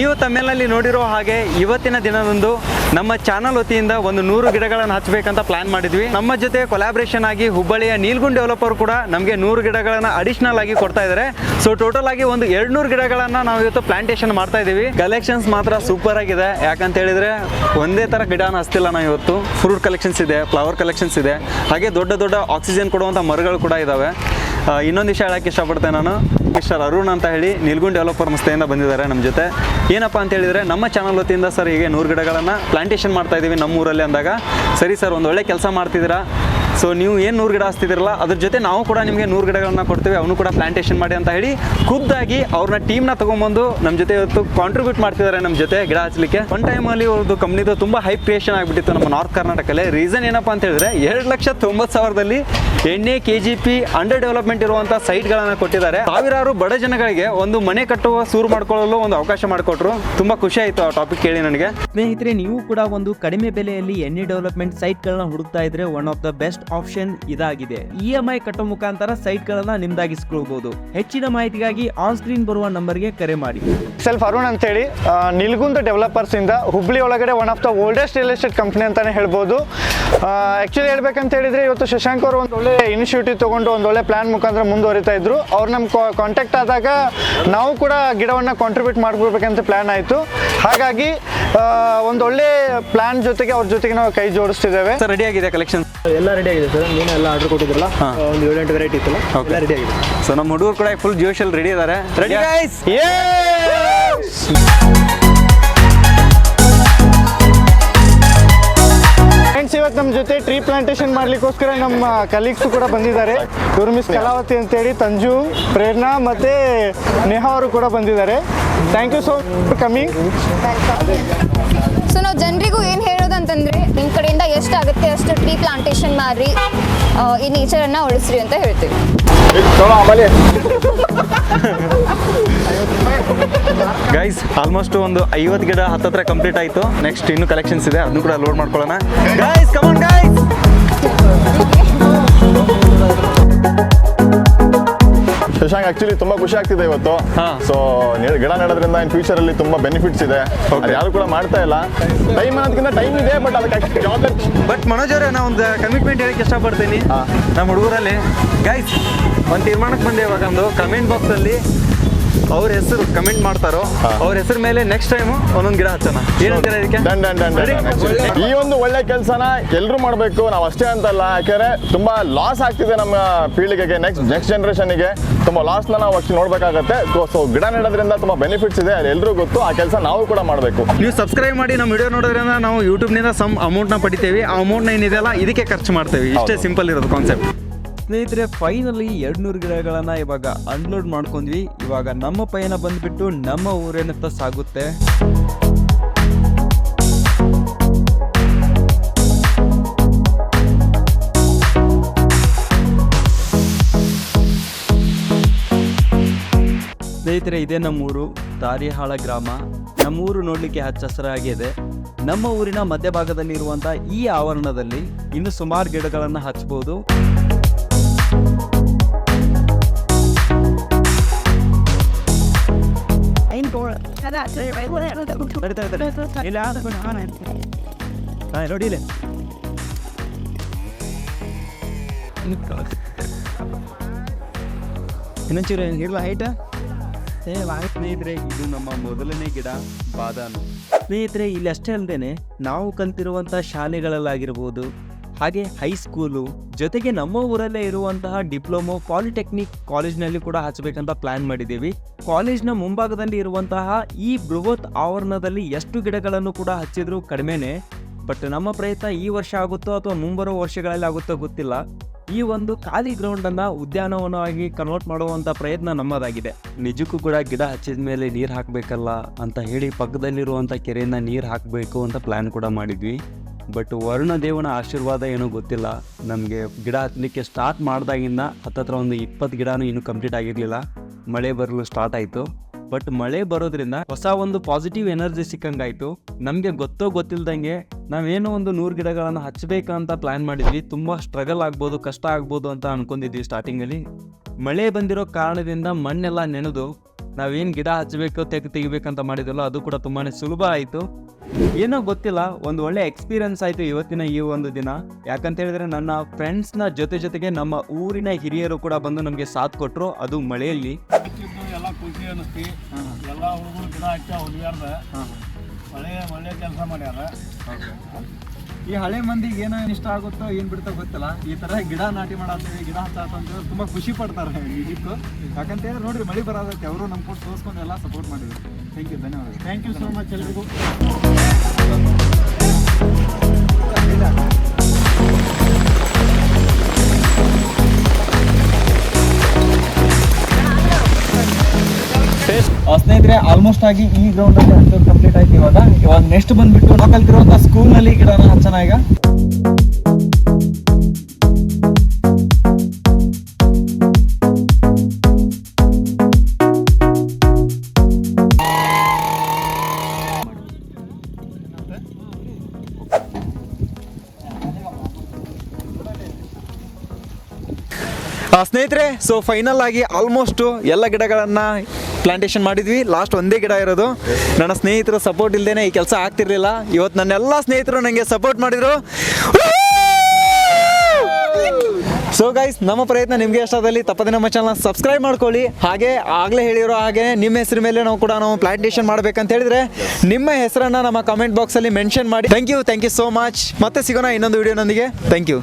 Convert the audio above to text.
ನೀವು ತಮ್ಮೆಲ್ಲಲ್ಲಿ ನೋಡಿರೋ ಹಾಗೆ ಇವತ್ತಿನ ದಿನದಂದು ನಮ್ಮ ಚಾನಲ್ ವತಿಯಿಂದ ಒಂದು ನೂರು ಗಿಡಗಳನ್ನು ಹಚ್ಚಬೇಕಂತ ಪ್ಲಾನ್ ಮಾಡಿದ್ವಿ. ನಮ್ಮ ಜೊತೆ ಕೊಲಾಬ್ರೇಷನ್ ಆಗಿ ಹುಬ್ಬಳ್ಳಿಯ ನೀಲ್ಗುಂಡ್ ಡೆವಲಪರ್ ಕೂಡ ನಮಗೆ ನೂರು ಗಿಡಗಳನ್ನು ಅಡಿಷನಲ್ ಆಗಿ ಕೊಡ್ತಾ ಇದ್ದಾರೆ. ಸೊ ಟೋಟಲ್ ಆಗಿ ಒಂದು ಎರಡ್ನೂರು ಗಿಡಗಳನ್ನು ನಾವು ಇವತ್ತು ಪ್ಲಾಂಟೇಶನ್ ಮಾಡ್ತಾ ಇದ್ದೀವಿ. ಕಲೆಕ್ಷನ್ಸ್ ಮಾತ್ರ ಸೂಪರ್ ಆಗಿದೆ. ಯಾಕಂತ ಹೇಳಿದ್ರೆ ಒಂದೇ ಥರ ಗಿಡನ ಹಚ್ತಿಲ್ಲ ನಾವು ಇವತ್ತು. ಫ್ರೂಟ್ ಕಲೆಕ್ಷನ್ಸ್ ಇದೆ ಫ್ಲವರ್ ಕಲೆಕ್ಷನ್ಸ್ ಇದೆ. ಹಾಗೆ ದೊಡ್ಡ ದೊಡ್ಡ ಆಕ್ಸಿಜನ್ ಕೊಡುವಂಥ ಮರಗಳು ಕೂಡ ಇದ್ದಾವೆ ಇನ್ನೊಂದು ವಿಷಯ ಹೇಳಕ್ಕೆ ಇಷ್ಟಪಡ್ತೇನೆ ನಾನು. ಮಿಸ್ಟರ್ ಅರುಣ್ ಅಂತ ಹೇಳಿ ನಿಲ್ಗುಂಡ್ ಡೆವಲಪರ್ ಸಂಸ್ಥೆಯಿಂದ ಬಂದಿದ್ದಾರೆ ನಮ್ಮ ಜೊತೆ. ಏನಪ್ಪ ಅಂತ ಹೇಳಿದರೆ, ನಮ್ಮ ಚಾನಲ್ ವತಿಯಿಂದ ಸರ್ ಹೀಗೆ ನೂರು ಗಿಡಗಳನ್ನು ಪ್ಲಾಂಟೇಷನ್ ಮಾಡ್ತಾ ಇದ್ದೀವಿ ನಮ್ಮ ಊರಲ್ಲಿ ಅಂದಾಗ. ಸರಿ ಸರ್, ಒಂದು ಒಳ್ಳೆ ಕೆಲಸ ಮಾಡ್ತಿದ್ದೀರಾ? ಸೊ ನೀವು ಏನು ನೂರು ಗಿಡ ಹಚ್ತಿದ್ದೀರಲ್ಲ ಅದ್ರ ಜೊತೆ ನಾವು ಕೂಡ ನಿಮಗೆ ನೂರು ಗಿಡಗಳನ್ನ ಕೊಡ್ತೀವಿ, ಅವನು ಕೂಡ ಪ್ಲಾಂಟೇಷನ್ ಮಾಡಿ ಅಂತ ಹೇಳಿ ಖುದ್ದಾಗಿ ಅವ್ರನ್ನ ಟೀಮ್ನ ತೊಗೊಂಬಂದು ನಮ್ಮ ಜೊತೆ ಇವತ್ತು ಕಾಂಟ್ರಿಬ್ಯೂಟ್ ಮಾಡ್ತಿದ್ದಾರೆ ನಮ್ಮ ಜೊತೆ ಗಿಡ ಹಚ್ಚಲಿಕ್ಕೆ ಒನ್ ಟೈಮಲ್ಲಿ ಅವ್ರದ್ದು ಕಂಪ್ನಿದು ತುಂಬ ಹೈಪ್ ಕ್ರಿಯೇಷನ್ ಆಗಿಬಿಟ್ಟಿತ್ತು ನಮ್ಮ ನಾರ್ತ್ ಕರ್ನಾಟಕದಲ್ಲಿ ರೀಸನ್ ಏನಪ್ಪ ಅಂತ ಹೇಳಿದ್ರೆ, ಎರಡು ಲಕ್ಷ ತೊಂಬತ್ತು ಸಾವಿರದಲ್ಲಿ ಎಣ್ಣೆ K G P under development ಇರುವಂಥ ಸೈಟ್ಗಳನ್ನು ಕೊಟ್ಟಿದ್ದಾರೆ. ಸಾವಿರಾರು ಬಡ ಜನಗಳಿಗೆ ಒಂದು ಮನೆ ಕಟ್ಟುವ, ಸೂರು ಮಾಡ್ಕೊಳ್ಳಲು ಒಂದು ಅವಕಾಶ ಮಾಡಿಕೊಟ್ರು. ತುಂಬ ಖುಷಿ ಆಯಿತು ಆ ಟಾಪಿಕ್ ಕೇಳಿ ನನಗೆ. ಸ್ನೇಹಿತರೆ, ನೀವು ಕೂಡ ಒಂದು ಕಡಿಮೆ ಬೆಲೆಯಲ್ಲಿ ಎಣ್ಣೆ ಡೆವಲಪ್ಮೆಂಟ್ ಸೈಟ್ಗಳನ್ನ ಹುಡುಕ್ತಾ ಇದ್ರೆ one of the best option ಇದಾಗಿದೆ. ಇ ಎಂ ಐ ಕಟ್ಟೋ ಮುಖಾಂತರ ಸೈಟ್ಗಳನ್ನ ನಿಮ್ದಾಗಿಸ್ಕೊಳ್ಬಹುದು ಹೆಚ್ಚಿನ ಮಾಹಿತಿಗಾಗಿ ಆನ್ ಸ್ಕ್ರೀನ್ ಬರುವ ನಂಬರ್ಗೆ ಕರೆ ಮಾಡಿ. ಸೆಲ್ಫ್ ಅರುಣ್ ಅಂತೇಳಿ ಹೇಳಿ ನಿಲ್ಗುಂದ ಡೆವಲಪರ್ಸ್ ಇಂದ ಹುಬ್ಳಿ ಒಳಗಡೆ one of the oldest real estate company ಅಂತಾನೆ ಹೇಳ್ಬೋದು. ಆಕ್ಚುಲಿ ಹೇಳ್ಬೇಕಂತ ಹೇಳಿದ್ರೆ ಇವತ್ತು ಶಶಾಂಕ್ ಅವರು ಒಂದು ಒಳ್ಳೆ ಇನಿಷಿಯೇಟಿವ್ ತಗೊಂಡು ಒಂದು ಒಳ್ಳೆ ಪ್ಲಾನ್ ಮುಖಾಂತರ ಮುಂದುವರಿತಾ ಇದ್ರು. ಅವ್ರು ನಮ್ಮ ಕಾಂಟ್ಯಾಕ್ಟ್ ಆದಾಗ ನಾವು ಕೂಡ ಗಿಡವನ್ನು ಕಾಂಟ್ರಿಬ್ಯೂಟ್ ಮಾಡ್ಬಿಡ್ಬೇಕಂತ ಪ್ಲಾನ್ ಆಯಿತು. ಹಾಗಾಗಿ ಒಂದು ಒಳ್ಳೆ ಪ್ಲಾನ್ ಜೊತೆಗೆ ಅವ್ರ ಜೊತೆಗೆ ನಾವು ಕೈ ಜೋಡಿಸ್ತಿದ್ದೇವೆ. ಸರ್ ರೆಡಿ ಆಗಿದೆ ಕಲೆಕ್ಷನ್ ಎಲ್ಲ ರೆಡಿ ಆಗಿದೆ ಸರ್. ನೀನು ಎಲ್ಲ ಆರ್ಡರ್ ಕೊಟ್ಟಿದ್ರಲ್ಲ ಒಂದು ಏಳೆಂಟು ವೆರೈಟಿ ಇತ್ತಲ್ಲ ಎಲ್ಲ ರೆಡಿ ಆಗಿದೆ. ಸೊ ನಮ್ಮ ಹುಡುಗರು ಕೂಡ ಫುಲ್ ಜೋಶಲ್ಲಿ ರೆಡಿ ಇದ್ದಾರೆ ರೆಡಿ ಗೈಸ್ ಫ್ರೆಂಡ್ಸ್ ಇವತ್ತು ನಮ್ಮ ಜೊತೆ ಟ್ರೀ ಪ್ಲಾಂಟೇಶನ್ ಮಾಡ್ಲಿಕ್ಕೋಸ್ಕರ ನಮ್ಮ ಕಲೀಗ್ಸ್ ಕೂಡ ಬಂದಿದ್ದಾರೆ. ಇವರು ಮಿಸ್ ಕಲಾವತಿ ಅಂತೇಳಿ ತಂಜು ಪ್ರೇರಣಾ ಮತ್ತೆ ನೇಹಾ ಅವರು ಕೂಡ ಬಂದಿದ್ದಾರೆ. Thank you so much coming so ನಾವು ಜನರಿಗೂ ಏನು ಹೇಳೋದಂತಂದ್ರೆ ನಿಮ್ಮ ಕಡೆಯಿಂದ ಎಷ್ಟು ಆಗುತ್ತೆ ಅಷ್ಟು ಟ್ರೀ ಪ್ಲಾಂಟೇಶನ್ ಮಾಡ್ರಿ ಈ ನೇಚರನ್ನು ಉಳಿಸ್ರಿ ಅಂತ ಹೇಳ್ತೀವಿ. ಗೈಸ್ ಆಲ್ಮೋಸ್ಟ್ ಒಂದು ಐವತ್ತು ಗಿಡ ಹತ್ತತ್ರ ಕಂಪ್ಲೀಟ್ ಆಯಿತು. ನೆಕ್ಸ್ಟ್ ಇನ್ನು ಕಲೆಕ್ಷನ್ಸ್ ಇದೆ ಅದನ್ನು ಕೂಡ ಲೋಡ್ ಮಾಡ್ಕೊಳ್ಳೋಣ. Guys come on guys Shashank actually ತುಂಬಾ ಖುಷಿ ಆಗ್ತಿದೆ ಇವತ್ತು. ಸೊ ಗಿಡ ನೆಡೋದ್ರಿಂದ ಇನ್ ಫ್ಯೂಚರ್ ಅಲ್ಲಿ ತುಂಬಾ ಬೆನಿಫಿಟ್ಸ್ ಇದೆ. ಯಾರು ಕೂಡ ಮಾಡ್ತಾ ಇಲ್ಲ. ಟೈಮ್ ಅನ್ನೋದಕ್ಕಿಂತ ಟೈಮ್ ಇದೆ ಬಟ್ ಅದಕ್ಕೆ ಬಟ್ ಮನೋಜ್ ಅವರೇ ನಾ ಒಂದು ಕಮಿಟ್ಮೆಂಟ್ ಹೇಳಕ್ಕೆ ಇಷ್ಟಪಡ್ತೀನಿ. ನಮ್ಮ ಹುಡುಗರಲ್ಲಿ. ಗೈಸ್ ಒಂದು ತೀರ್ಮಾನಕ್ಕೆ ಬಂದೆ ಇವಾಗ ಒಂದು ಕಮೆಂಟ್ ಬಾಕ್ಸಲ್ಲಿ ಅವ್ರ ಹೆಸರು ಕಮೆಂಟ್ ಮಾಡ್ತಾರೋ. ಅವ್ರ ಹೆಸರು ಮೇಲೆ ನೆಕ್ಸ್ಟ್ ಟೈಮ್ ಒಂದೊಂದು ಗಿಡ ಹಚ್ಚೋಣ. ಏನಂತೀರ ಇದಕ್ಕೆ? Done done done Ready? ಈ ಒಂದು ಒಳ್ಳೆ ಕೆಲಸನ ಎಲ್ಲರೂ ಮಾಡಬೇಕು ನಾವು ಅಷ್ಟೇ ಅಂತಲ್ಲ. ಯಾಕೆಂದ್ರೆ ತುಂಬಾ ಲಾಸ್ ಆಗ್ತಿದೆ ನಮ್ಮ ಪೀಳಿಗೆಗೆ ನೆಕ್ಸ್ಟ್ ನೆಕ್ಸ್ಟ್ ಜನರೇಷನ್ಗೆ ತುಂಬಾ ಲಾಸ್ನ ನಾವು ಅಷ್ಟು ನೋಡ್ಬೇಕಾಗತ್ತೆ. ಸೊ ಗಿಡ ನೆಡೋದ್ರಿಂದ ತುಂಬಾ ಬೆನಿಫಿಟ್ಸ್ ಇದೆ ಎಲ್ಲರೂ ಗೊತ್ತು. ಆ ಕೆಲಸ ನಾವು ಕೂಡ ಮಾಡಬೇಕು. ನೀವು ಸಬ್ಸ್ಕ್ರೈಬ್ ಮಾಡಿ ನಮ್ಮ ವಿಡಿಯೋ ನೋಡೋದ್ರಿಂದ ನಾವು ಯೂಟ್ಯೂಬ್ನಿಂದ ಸಮ್ ಅಮೌಂಟ್ನ ಪಡಿತೀವಿ. ಆ ಅಮೌಂಟ್ನ ಏನಿದೆಯಲ್ಲ ಇದಕ್ಕೆ ಖರ್ಚು ಮಾಡ್ತೇವೆ. ಇಷ್ಟೇ ಸಿಂಪಲ್ ಇರೋದು ಕಾನ್ಸೆಪ್ಟ್ ಸ್ನೇಹಿತರೆ ಫೈನಲಿ ಎರಡ್ನೂರು ಗಿಡಗಳನ್ನ ಇವಾಗ ಅನ್ಲೋಡ್ ಮಾಡ್ಕೊಂಡ್ವಿ. ಇವಾಗ ನಮ್ಮ ಪಯಣ ಬಂದ್ಬಿಟ್ಟು ನಮ್ಮ ಊರೇನತ್ತ ಸಾಗುತ್ತೆ? ಸ್ನೇಹಿತರೆ, ಇದೇ ನಮ್ಮೂರು ತಾರಿಹಾಳ ಗ್ರಾಮ. ನಮ್ಮೂರು ನೋಡಲಿಕ್ಕೆ ಹಚ್ಚ ಹಸಿರಾಗಿದೆ. ನಮ್ಮ ಊರಿನ ಮಧ್ಯಭಾಗದಲ್ಲಿ ಇರುವಂತಹ ಈ ಆವರಣದಲ್ಲಿ ಇನ್ನು ಸುಮಾರು ಗಿಡಗಳನ್ನು ಹಚ್ಚಬಹುದು ಇನ್ನೊಂಚೂರು ಇರ್ಲ ಹೈಟ ಸ್ನೇಹಿತರೆ ಇದು ನಮ್ಮ ಮೊದಲನೇ ಗಿಡ ಬಾದಾಮಿ ಸ್ನೇಹಿತರೆ ಇಲ್ಲಿ ಅಷ್ಟೇ ಅಲ್ಲದೆ ನಾವು ಕಲ್ತಿರುವಂಥ ಶಾಲೆಗಳಲ್ಲಾಗಿರ್ಬೋದು ಹಾಗೆ ಹೈಸ್ಕೂಲು ಜೊತೆಗೆ ನಮ್ಮ ಊರಲ್ಲೇ ಇರುವಂತಹ ಡಿಪ್ಲೊಮೊ ಪಾಲಿಟೆಕ್ನಿಕ್ ಕಾಲೇಜ್ನಲ್ಲಿ ಕೂಡ ಹಚ್ಚಬೇಕಂತ ಪ್ಲಾನ್ ಮಾಡಿದ್ದೀವಿ. ಕಾಲೇಜ್ನ ಮುಂಭಾಗದಲ್ಲಿ ಇರುವಂತಹ ಈ ಬೃಹತ್ ಆವರಣದಲ್ಲಿ ಎಷ್ಟು ಗಿಡಗಳನ್ನು ಕೂಡ ಹಚ್ಚಿದ್ರು ಕಡಿಮೆನೆ. ಬಟ್ ನಮ್ಮ ಪ್ರಯತ್ನ ಈ ವರ್ಷ ಆಗುತ್ತೋ ಅಥವಾ ಮುಂಬರುವ ವರ್ಷಗಳಲ್ಲಿ ಆಗುತ್ತೋ ಗೊತ್ತಿಲ್ಲ. ಈ ಒಂದು ಖಾಲಿ ಗ್ರೌಂಡ್ ಅನ್ನ ಉದ್ಯಾನವನವಾಗಿ ಕನ್ವರ್ಟ್ ಮಾಡುವಂತ ಪ್ರಯತ್ನ ನಮ್ಮದಾಗಿದೆ. ನಿಜಕ್ಕೂ ಕೂಡ ಗಿಡ ಹಚ್ಚಿದ ಮೇಲೆ ನೀರು ಹಾಕಬೇಕಲ್ಲ ಅಂತ ಹೇಳಿ ಪಕ್ಕದಲ್ಲಿರುವಂಥ ಕೆರೆಯಿಂದ ನೀರು ಹಾಕಬೇಕು ಅಂತ ಪ್ಲಾನ್ ಕೂಡ ಮಾಡಿದ್ವಿ. ಬಟ್ ವರುಣ ದೇವನ ಆಶೀರ್ವಾದ ಏನೋ ಗೊತ್ತಿಲ್ಲ. ನಮಗೆ ಗಿಡ ಹತ್ತಲಿಕ್ಕೆ ಸ್ಟಾರ್ಟ್ ಮಾಡಿದಾಗಿಂದ ಹತ್ತತ್ರ ಒಂದು ಇಪ್ಪತ್ತು ಗಿಡನೂ ಇನ್ನೂ ಕಂಪ್ಲೀಟ್ ಆಗಿರಲಿಲ್ಲ. ಮಳೆ ಬರಲು ಸ್ಟಾರ್ಟ್ ಆಯಿತು. ಬಟ್ ಮಳೆ ಬರೋದ್ರಿಂದ ಹೊಸ ಒಂದು ಪಾಸಿಟಿವ್ ಎನರ್ಜಿ ಸಿಕ್ಕಂಗಾಯಿತು. ನಮಗೆ ಗೊತ್ತೋ ಗೊತ್ತಿಲ್ದಂಗೆ ನಾವೇನೋ ಒಂದು ನೂರು ಗಿಡಗಳನ್ನು ಹಚ್ಚಬೇಕಂತ ಪ್ಲಾನ್ ಮಾಡಿದ್ವಿ. ತುಂಬ ಸ್ಟ್ರಗಲ್ ಆಗ್ಬೋದು, ಕಷ್ಟ ಆಗ್ಬೋದು ಅಂತ ಅನ್ಕೊಂಡಿದ್ವಿ ಸ್ಟಾರ್ಟಿಂಗಲ್ಲಿ ಮಳೆ ಬಂದಿರೋ ಕಾರಣದಿಂದ ಮಣ್ಣೆಲ್ಲ ನೆನೆದು ನಾವೇನು ಗಿಡ ಹಚ್ಚಬೇಕು ತೆಗೆ ತೆಗಿಬೇಕಂತ ಮಾಡಿದ್ವಲ್ಲ ಅದು ಕೂಡ ತುಂಬಾ ಸುಲಭ ಆಯಿತು. ಏನೋ ಗೊತ್ತಿಲ್ಲ ಒಂದು ಒಳ್ಳೆ ಎಕ್ಸ್ಪೀರಿಯನ್ಸ್ ಆಯಿತು ಇವತ್ತಿನ ಈ ಒಂದು ದಿನ. ಯಾಕಂತ ಹೇಳಿದ್ರೆ ನನ್ನ ಫ್ರೆಂಡ್ಸ್ನ ಜೊತೆ ಜೊತೆಗೆ ನಮ್ಮ ಊರಿನ ಹಿರಿಯರು ಕೂಡ ಬಂದು ನಮಗೆ ಸಾಥ್ ಕೊಟ್ಟರು ಅದು ಮಳೆಯಲ್ಲಿ. ಎಲ್ಲ ಖುಷಿ ಅನಿಸ್ತಿ ಎಲ್ಲ ಹುಡುಗರು ಗಿಡ ಹಚ್ಚ ಒಳ್ಳೆ ಒಳ್ಳೆ ಕೆಲಸ ಮಾಡ್ಯಾರ. ಈ ಹಳೆ ಮಂದಿಗೆ ಏನೋ ಇಷ್ಟ ಆಗುತ್ತೋ ಏನ್ ಬಿಡ್ತೋ ಗೊತ್ತಿಲ್ಲ. ಈ ತರ ಗಿಡ ನಾಟಿ ಮಾಡತ್ತೀವಿ ಗಿಡ ಹಚ್ಚಂತ ತುಂಬಾ ಖುಷಿ ಪಡ್ತಾರೆ ಇದಕ್ಕೂ ಯಾಕಂತ ಹೇಳಿ ನೋಡ್ರಿ ಮಳಿ ಬರೋದಕ್ಕೆ ಅವರು ನಮ್ ಕೊಟ್ಟು ತೋರಿಸ್ಕೊಂಡು ಎಲ್ಲ ಸಪೋರ್ಟ್ ಮಾಡಿದ್ರು. ಥ್ಯಾಂಕ್ ಯು ಧನ್ಯವಾದ ಥ್ಯಾಂಕ್ ಯು ಸೋ ಮಚ್ ಎಲ್ರಿಗೂ. ಸ್ನೇಹಿತರೆ ಆಲ್ಮೋಸ್ಟ್ ಆಗಿ ಈ ಗ್ರೌಂಡ್ ಅಲ್ಲಿ ಕಂಪ್ಲೀಟ್ ಆಯ್ತು ಇವಾಗ. ಇವಾಗ ನೆಕ್ಸ್ಟ್ ಬಂದ್ಬಿಟ್ಟು ನಾವು ಕಲ್ತಿರುವಂತ ಸ್ಕೂಲ್ನಲ್ಲಿ ಗಿಡನ ಹಚ್ಚೋಣ ಈಗ? ಸ್ನೇಹಿತರೆ ಸೊ ಫೈನಲ್ ಆಗಿ ಆಲ್ಮೋಸ್ಟ್ ಎಲ್ಲ ಗಿಡಗಳನ್ನು ಪ್ಲಾಂಟೇಶನ್ ಮಾಡಿದ್ವಿ. ಲಾಸ್ಟ್ ಒಂದೇ ಗಿಡ ಇರೋದು. ನನ್ನ ಸ್ನೇಹಿತರ ಸಪೋರ್ಟ್ ಇಲ್ಲದೇನೆ ಈ ಕೆಲಸ ಆಗ್ತಿರ್ಲಿಲ್ಲ. ಇವತ್ತು ನನ್ನ ಎಲ್ಲ ಸ್ನೇಹಿತರು ನನಗೆ ಸಪೋರ್ಟ್ ಮಾಡಿದರು. ಸೊ ಗೈಸ್ ನಮ್ಮ ಪ್ರಯತ್ನ ನಿಮಗೆ ಇಷ್ಟದಲ್ಲಿ ತಪ್ಪದೇ ನಮ್ಮ ಚಾನಲ್ ಸಬ್ಸ್ಕ್ರೈಬ್ ಮಾಡ್ಕೊಳ್ಳಿ. ಹಾಗೆ ಆಗಲೇ ಹೇಳಿರೋ ಹಾಗೆ ನಿಮ್ಮ ಹೆಸರು ಮೇಲೆ ನಾವು ಕೂಡ ನಾವು ಪ್ಲಾಂಟೇಶನ್ ಮಾಡಬೇಕಂತ ಹೇಳಿದ್ರೆ ನಿಮ್ಮ ಹೆಸರನ್ನು ನಮ್ಮ ಕಮೆಂಟ್ ಬಾಕ್ಸಲ್ಲಿ ಮೆನ್ಷನ್ ಮಾಡಿ. Thank you thank you so much ಮತ್ತೆ ಸಿಗೋಣ ಇನ್ನೊಂದು ವಿಡಿಯೋನೊಂದಿಗೆ ಥ್ಯಾಂಕ್ ಯು